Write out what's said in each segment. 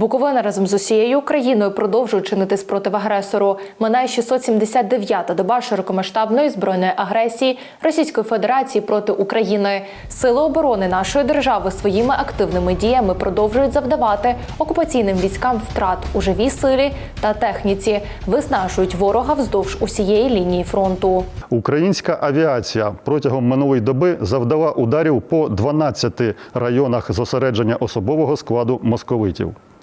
Буковина разом з усією Україною продовжує чинити спротив агресору. Минає 679-та доба широкомасштабної збройної агресії Російської Федерації проти України. Сили оборони нашої держави своїми активними діями продовжують завдавати окупаційним військам втрат у живій силі та техніці, виснажують ворога вздовж усієї лінії фронту. Українська авіація протягом минулої доби завдала ударів по 12 районах зосередження особового складу московитів.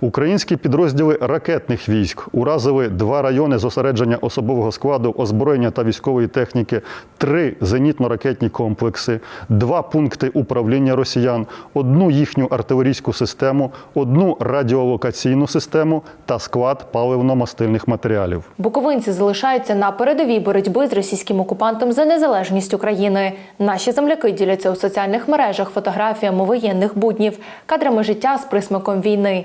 Українські підрозділи ракетних військ уразили два райони зосередження особового складу, озброєння та військової техніки, три зенітно-ракетні комплекси, два пункти управління росіян, одну їхню артилерійську систему, одну радіолокаційну систему та склад паливно-мастильних матеріалів. Буковинці залишаються на передовій боротьби з російським окупантом за незалежність України. Наші земляки діляться у соціальних мережах фотографіями воєнних буднів, кадрами життя з присмаком війни.